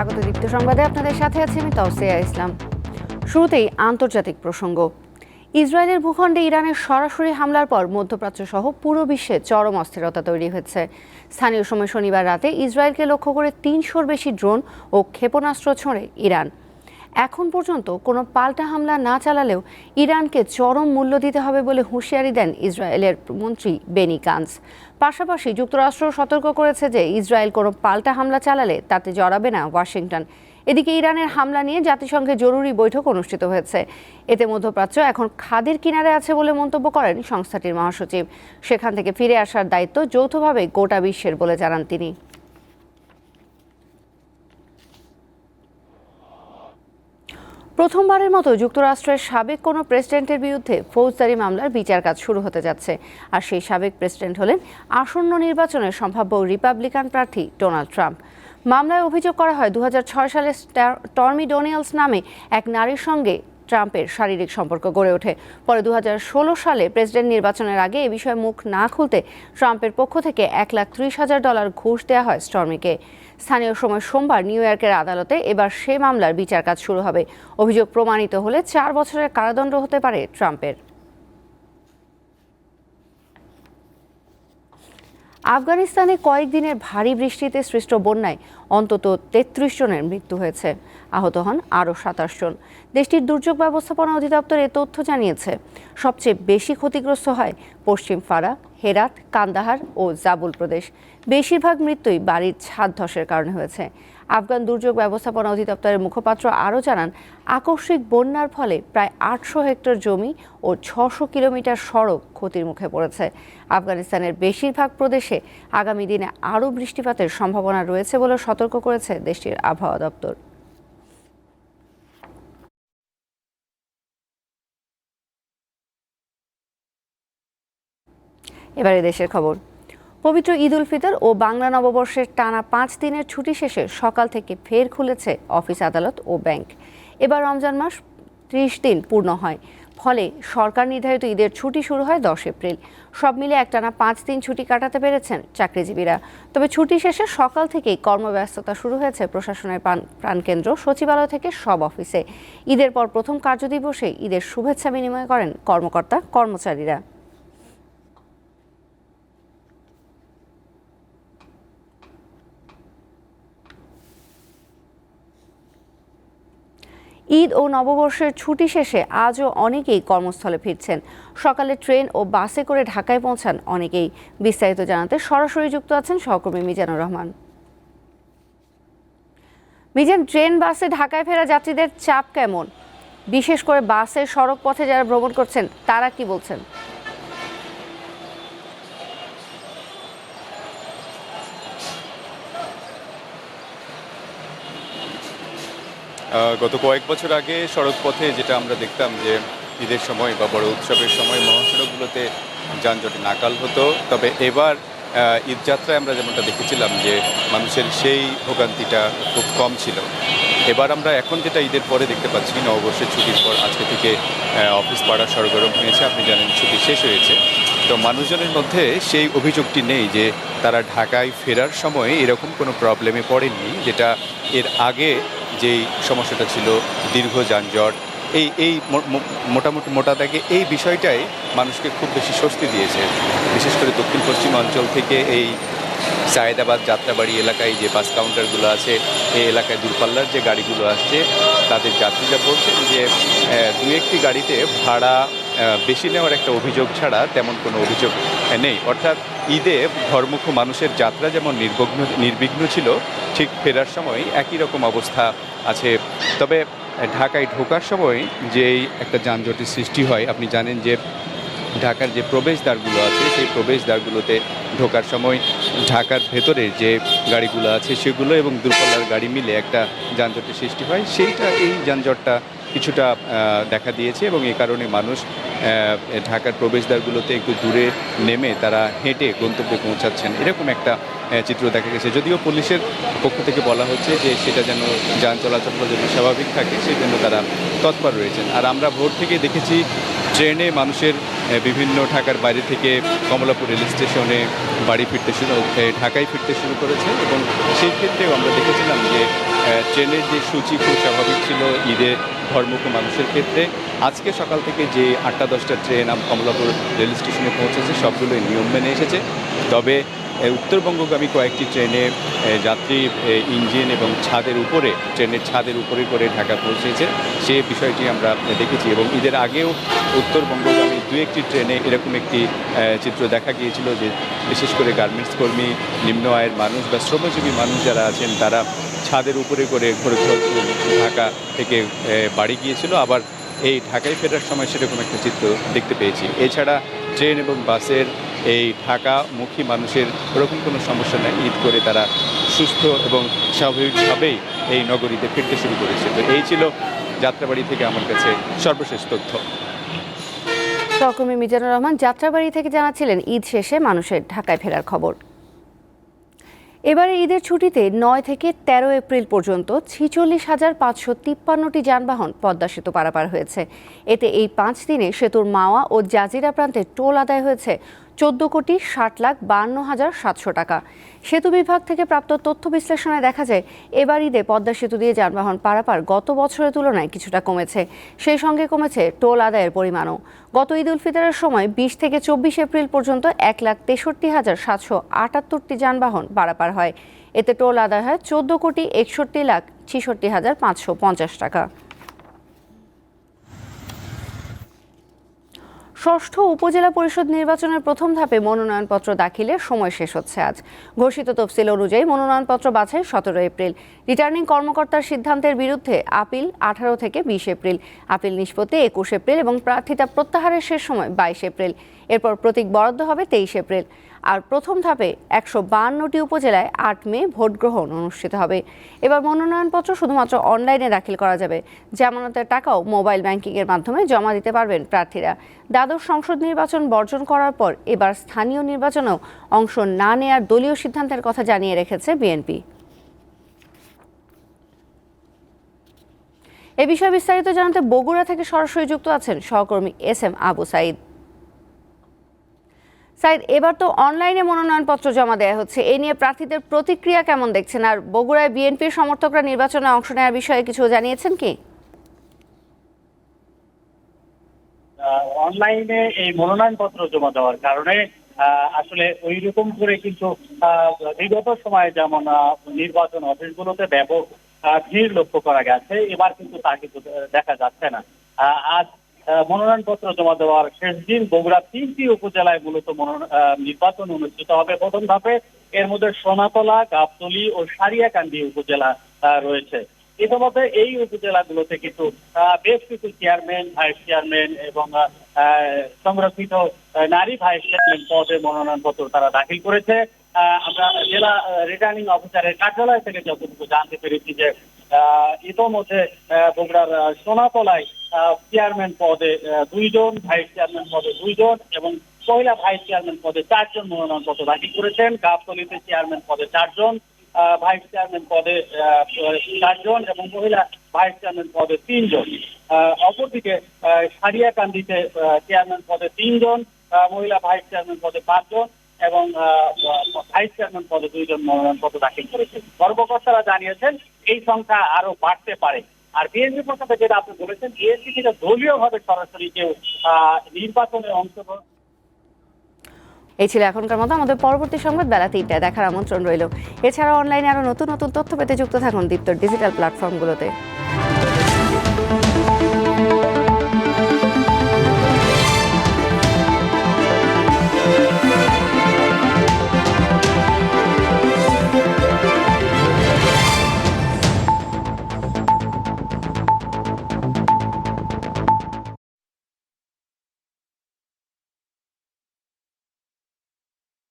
স্বাগত দীপ্ত সংবাদে আপনাদের সাথে আছি আমি তৌসিয়া ইসলাম। শুরুতেই আন্তর্জাতিক প্রসঙ্গ। ইসরায়েলের ভূখণ্ডে ইরানের সরাসরি হামলার পর মধ্যপ্রাচ্য সহ পুরো বিশ্বে চরম অস্থিরতা তৈরি হয়েছে। স্থানীয় সময় শনিবার রাতে ইসরায়েলকে লক্ষ্য করে তিনশোর বেশি ড্রোন ও ক্ষেপণাস্ত্র ছোঁড়ে ইরান। এখন পর্যন্ত কোনো পাল্টা হামলা না চালালেও ইরানকে চরম মূল্য দিতে হবে বলে হুঁশিয়ারি দেন ইসরায়েলের মন্ত্রী বেনি কান্স। পাশাপাশি যুক্তরাষ্ট্র সতর্ক করেছে যে ইসরায়েল কোনো পাল্টা হামলা চালালে তাতে জড়াবে না ওয়াশিংটন। এদিকে ইরানের হামলা নিয়ে জাতিসংঘে জরুরি বৈঠক অনুষ্ঠিত হয়েছে। এতে মধ্যপ্রাচ্য এখন খাদের কিনারে আছে বলে মন্তব্য করেন সংস্থাটির মহাসচিব। সেখান থেকে ফিরে আসার দায়িত্ব যৌথভাবে গোটা বিশ্বের বলে জানান তিনি। প্রথমবারের মতো যুক্তরাষ্ট্রের সাবেক কোনো প্রেসিডেন্টের বিরুদ্ধে ফৌজদারি মামলার বিচার কাজ শুরু হতে যাচ্ছে। আর সেই সাবেক প্রেসিডেন্ট হলেন আসন্ন নির্বাচনের সম্ভাব্য রিপাবলিকান প্রার্থী ডোনাল্ড ট্রাম্প। মামলায় অভিযোগ করা হয় দু হাজার ছয় সালে টর্মি ডোনিয়ালস নামে এক নারীর সঙ্গে ট্রাম্পের শারীরিক সম্পর্ক গড়ে ওঠে। পরে দু হাজার ষোলো সালে প্রেসিডেন্ট নির্বাচনের আগে এ বিষয়ে মুখ না খুলতে ট্রাম্পের পক্ষ থেকে এক লাখ ত্রিশ হাজার ডলার ঘুষ দেওয়া হয় স্টর্মিকে। স্থানীয় সময় সোমবার নিউ ইয়র্কের আদালতে এবার সে মামলার বিচার কাজ শুরু হবে। অভিযোগ প্রমাণিত হলে চার বছরের কারাদণ্ড হতে পারে ট্রাম্পের। আফগানিস্তানে কয়েকদিনের ভারী বৃষ্টিতে সৃষ্ট বন্যায় অন্তত তেত্রিশ জনের মৃত্যু হয়েছে। আহত হন আরও সাতাশ জন। দেশটির দুর্যোগ ব্যবস্থাপনা অধিদপ্তর এ তথ্য জানিয়েছে, সবচেয়ে বেশি ক্ষতিগ্রস্ত হয় পশ্চিম ফারা, হেরাত, কান্দাহার ও জাবুল প্রদেশ। বেশিরভাগ মৃত্যুই বাড়ির ছাদ ধসের কারণে হয়েছে। আফগান দুর্যোগ ব্যবস্থাপনা অধিদপ্তরের মুখপাত্র আরও জানান, আকস্মিক বন্যার ফলে প্রায় আটশো হেক্টর জমি ও ছশো কিলোমিটার সড়ক ক্ষতির মুখে পড়েছে। আফগানিস্তানের বেশিরভাগ প্রদেশে আগামী দিনে আরও বৃষ্টিপাতের সম্ভাবনা রয়েছে বলে সতর্ক করেছে দেশটির আবহাওয়া দপ্তর। এবারে দেশের খবর। পবিত্র ঈদ উল ফিতর ও বাংলা নববর্ষের টানা পাঁচ দিনের ছুটি শেষে সকাল থেকে ফের খুলেছে অফিস আদালত ও ব্যাংক। এবার রমজান মাস ত্রিশ দিন পূর্ণ হয়। ফলে সরকার নির্ধারিত ঈদের ছুটি শুরু হয় দশ এপ্রিল। সব মিলে একটানা পাঁচ দিন ছুটি কাটাতে পেরেছেন চাকরিজীবীরা। তবে ছুটি শেষে সকাল থেকেই কর্মব্যস্ততা শুরু হয়েছে প্রশাসনের প্রাণ- প্রাণকেন্দ্র, সচিবালয় থেকে সব অফিসে। ঈদের পর প্রথম কার্যদিবসে ঈদের শুভেচ্ছা বিনিময় করেন কর্মকর্তা, কর্মচারীরা। ঈদ ও নববর্ষের ছুটি শেষে আজও অনেকেই কর্মস্থলে ফিরছেন। সকালে ট্রেন ও বাসে করে ঢাকায় পৌঁছান অনেকেই। বিস্তারিত জানাতে সরাসরি যুক্ত আছেন সহকর্মী মিজানুর রহমান। মিজান, ট্রেন, বাসে ঢাকায় ফেরা যাত্রীদের চাপ কেমন? বিশেষ করে বাসে সড়ক পথে যারা ভ্রমণ করছেন, তারা কি বলছেন? গত কয়েক বছর আগে সড়ক পথে যেটা আমরা দেখতাম যে ঈদের সময় বা বড় উৎসবের সময় মহাসড়কগুলোতে যানজটে নাকাল হতো। তবে এবার আহ, ঈদ যাত্রায় আমরা যেমনটা দেখেছিলাম যে মানুষের সেই ভোগান্তিটা খুব কম ছিল। এবার আমরা এখন যেটা ঈদের পরে দেখতে পাচ্ছি নববর্ষের ছুটির পর আজকে থেকে অফিস পাড়া সরগরম হয়েছে আপনি জানেন ছুটি শেষ হয়েছে। তো মানুষজনের মধ্যে সেই অভিযোগটি নেই যে তারা ঢাকায় ফেরার সময় এরকম কোনো প্রবলেমে পড়েননি যেটা এর আগে যেই সমস্যাটা ছিল, দীর্ঘ যানজট, এই এই মোটামুটি মোটা দাগে এই বিষয়টাই মানুষকে খুব বেশি স্বস্তি দিয়েছে। বিশেষ করে দক্ষিণ পশ্চিম অঞ্চল থেকে এই সায়েদাবাদ যাত্রাবাড়ি এলাকায় যে বাস কাউন্টারগুলো আছে, এই এলাকায় দূরপাল্লার যে গাড়িগুলো আসছে, তাদের যাত্রীরা বলছেন যে দু একটি গাড়িতে ভাড়া বেশি নেওয়ার একটা অভিযোগ ছাড়া তেমন কোনো অভিযোগ নেই। অর্থাৎ ঈদে ঘরমুখ মানুষের যাত্রা যেমন নির্বিঘ্ন নির্বিঘ্ন ছিল, ঠিক ফেরার সময় একই রকম অবস্থা আছে। তবে ঢাকায় ঢোকার সময় যেই একটা যানজটের সৃষ্টি হয়, আপনি জানেন যে ঢাকার যে প্রবেশদ্বারগুলো আছে, সেই প্রবেশদ্বারগুলোতে ঢোকার সময় ঢাকার ভেতরে যে গাড়িগুলো আছে সেগুলো এবং দূরপাল্লার গাড়ি মিলে একটা যানজটের সৃষ্টি হয়। সেইটা এই যানজটটা কিছুটা দেখা দিয়েছে এবং এ কারণে মানুষ ঢাকার প্রবেশদ্বারগুলোতে একটু দূরে নেমে তারা হেঁটে গন্তব্যে পৌঁছাচ্ছেন। এরকম একটা চিত্র দেখা গেছে। যদিও পুলিশের পক্ষ থেকে বলা হচ্ছে যে সেটা যেন যান চলাচলটা যদি স্বাভাবিক থাকে সেই জন্য তারা তৎপর রয়েছেন। আর আমরা ভোর থেকে দেখেছি, ট্রেনে মানুষের বিভিন্ন ঢাকার বাইরে থেকে কমলাপুর রেল স্টেশনে বাড়ি ফিরতে শুরু ঢাকায় ফিরতে শুরু করেছে এবং সেই ক্ষেত্রেও আমরা দেখেছিলাম যে ট্রেনের যে সূচি খুব স্বাভাবিক ছিল, ঈদে ঘরমুখ মানুষের ক্ষেত্রে, আজকে সকাল থেকে যে আটটা দশটা ট্রেন আম- কমলাপুর রেল স্টেশনে পৌঁছেছে, সবগুলোই নিয়ম মেনে এসেছে। তবে উত্তরবঙ্গগামী কয়েকটি ট্রেনে যাত্রী ইঞ্জিন এবং ছাদের উপরে, ট্রেনের ছাদের উপরে করে ঢাকা পৌঁছেছে। সে বিষয়টি আমরা দেখেছি এবং ঈদের আগেও উত্তরবঙ্গগামী দু একটি ট্রেনে এরকম একটি চিত্র দেখা গিয়েছিল যে বিশেষ করে গার্মেন্টস কর্মী, নিম্ন আয়ের মানুষ বা শ্রমজীবী মানুষ যারা আছেন, তারা ছাদের উপরে করে ঘর- ঢাকা থেকে বাড়ি গিয়েছিল। আবার এই ঢাকায় ফেরার সময় সেরকম একটা চিত্র দেখতে পেয়েছি। এছাড়া ট্রেন এবং বাসের এই ঢাকামুখী মানুষের ওরকম কোনো সমস্যা নেই। ঈদ করে তারা সুস্থ এবং স্বাভাবিকভাবেই এই নগরীতে ফিরতে শুরু করেছে। তো এই ছিল যাত্রাবাড়ি থেকে আমার কাছে সর্বশেষ তথ্য। সহকর্মী মিজানুর রহমান যাত্রাবাড়ি থেকে জানাচ্ছিলেন, ঈদ শেষে মানুষের ঢাকায় ফেরার খবর। এবারে ঈদের ছুটিতে নয় থেকে তেরো এপ্রিল পর্যন্ত ছিচল্লিশ হাজার পাঁচশো তিপ্পান্নটি যানবাহন পদ্মা সেতু পারাপার হয়েছে। এতে এই পাঁচ দিনে সেতুর মাওয়া ও জাজিরা প্রান্তে টোল আদায় হয়েছে চোদ্দ কোটি ষাট লাখ বান্ন হাজার সাতশো টাকা। সেতু বিভাগ থেকে প্রাপ্ত তথ্য বিশ্লেষণে দেখা যায়, এবার ঈদে পদ্মা সেতু দিয়ে যানবাহন পারাপার গত বছরের তুলনায় কিছুটা কমেছে। সেই সঙ্গে কমেছে টোল আদায়ের পরিমাণও। গত ঈদ উল ফিতরের সময় বিশ থেকে চব্বিশ এপ্রিল পর্যন্ত এক লাখ তেষট্টি হাজার সাতশো আটাত্তরটি যানবাহন পারাপার হয়। এতে টোল আদায় হয় চোদ্দ কোটি একষট্টি লাখ ছেষট্টি হাজার পাঁচশো পঞ্চাশ টাকা। ষষ্ঠ উপজেলা পরিষদ নির্বাচনের প্রথম ধাপে মনোনয়নপত্র দাখিলের সময় শেষ হচ্ছে আজ। ঘোষিত তফসিল অনুযায়ী মনোনয়নপত্র বাছাই সতেরো এপ্রিল। রিটার্নিং কর্মকর্তার সিদ্ধান্তের বিরুদ্ধে আপিল আঠারো থেকে বিশ এপ্রিল। আপিল নিষ্পত্তি একুশ এপ্রিল এবং প্রার্থিতা প্রত্যাহারের শেষ সময় বাইশ এপ্রিল। এরপর প্রতীক বরাদ্দ হবে তেইশ এপ্রিল। আর প্রথম ধাপে একশো বাহান্নটি উপজেলায় আট মে ভোট গ্রহণ অনুষ্ঠিত হবে। এবার মনোনয়নপত্র শুধুমাত্র অনলাইনে দাখিল করা যাবে। জামানতের টাকাও মোবাইল ব্যাংকিংয়ের মাধ্যমে জমা দিতে পারবেন প্রার্থীরা। দ্বাদশ সংসদ নির্বাচন বর্জন করার পর এবার স্থানীয় নির্বাচনেও অংশ না নেয়ার দলীয় সিদ্ধান্তের কথা জানিয়ে রেখেছে বিএনপি। এ বিষয়ে বিস্তারিত জানাতে বগুড়া থেকে সরাসরি যুক্ত আছেন সহকর্মী এস এম আবু সাইদ সাইদ, এবার তো অনলাইনে মনোনয়নপত্র জমা দেওয়া হচ্ছে। এ নিয়ে প্রার্থীদের প্রতিক্রিয়া কেমন দেখছেন? আর বগুড়ায় বিএনপির সমর্থকরা নির্বাচনে অংশ নেওয়ার বিষয়ে কিছু জানিয়েছেন কি? অনলাইনে এই মনোনয়নপত্র জমা দেওয়ার কারণে আসলে ওই রকম করে কিন্তু বিগত সময়ে যেমন নির্বাচন অফিসগুলোতে ব্যাপক ভিড় লক্ষ্য করা গেছে, এবার কিন্তু তা কিন্তু দেখা যাচ্ছে না। আজ মনোনয়নপত্র জমা দেওয়ার শেষ দিন বগুড়া তিনটি উপজেলায় মূলত নির্বাচন অনুষ্ঠিত হবে। প্রথম ধাপে এর মধ্যে সোনাতলা, গাবতলী ও সারিয়াকান্দি উপজেলা রয়েছে। ইতিমধ্যে এই উপজেলাগুলোতে কিন্তু বেশ কিছু চেয়ারম্যান ভাইস চেয়ারম্যান এবং সংরক্ষিত নারী ভাইস চেয়ারম্যান পদে মনোনয়নপত্র তারা দাখিল করেছে। আমরা জেলা রিটার্নিং অফিসারের কার্যালয় থেকে যতটুকু জানতে পেরেছি যে ইতোমধ্যে বগুড়ার সোনাতলায় চেয়ারম্যান পদে দুইজন ভাইস চেয়ারম্যান পদে দুইজন এবং মহিলা ভাইস চেয়ারম্যান পদে চারজন মনোনয়নপত্র দাখিল করেছেন। গাবতলিতে চেয়ারম্যান পদে চারজন ভাইস চেয়ারম্যান পদে চারজন এবং মহিলা ভাইস চেয়ারম্যান পদে তিনজন। অপরদিকে সারিয়াকান্দিতে চেয়ারম্যান পদে তিনজন মহিলা ভাইস চেয়ারম্যান পদে পাঁচজন এবং ভাইস চেয়ারম্যান পদে দুইজন মনোনয়নপত্র দাখিল করেছেন। কর্মকর্তারা জানিয়েছেন এই সংখ্যা আরও বাড়তে পারে। আর বিএনপি পক্ষ যেটা আপনি বলেছেন বিএনপি দলীয় ভাবে সরাসরি কেউ নির্বাচনে অংশগ্রহণ এই ছিল এখনকার মতো আমাদের পরবর্তী সংবাদ, বেলা তিনটায় দেখার আমন্ত্রণ রইল। এছাড়া অনলাইনে আরও নতুন নতুন তথ্য পেতে যুক্ত থাকুন দীপ্তর ডিজিটাল প্ল্যাটফর্মগুলোতে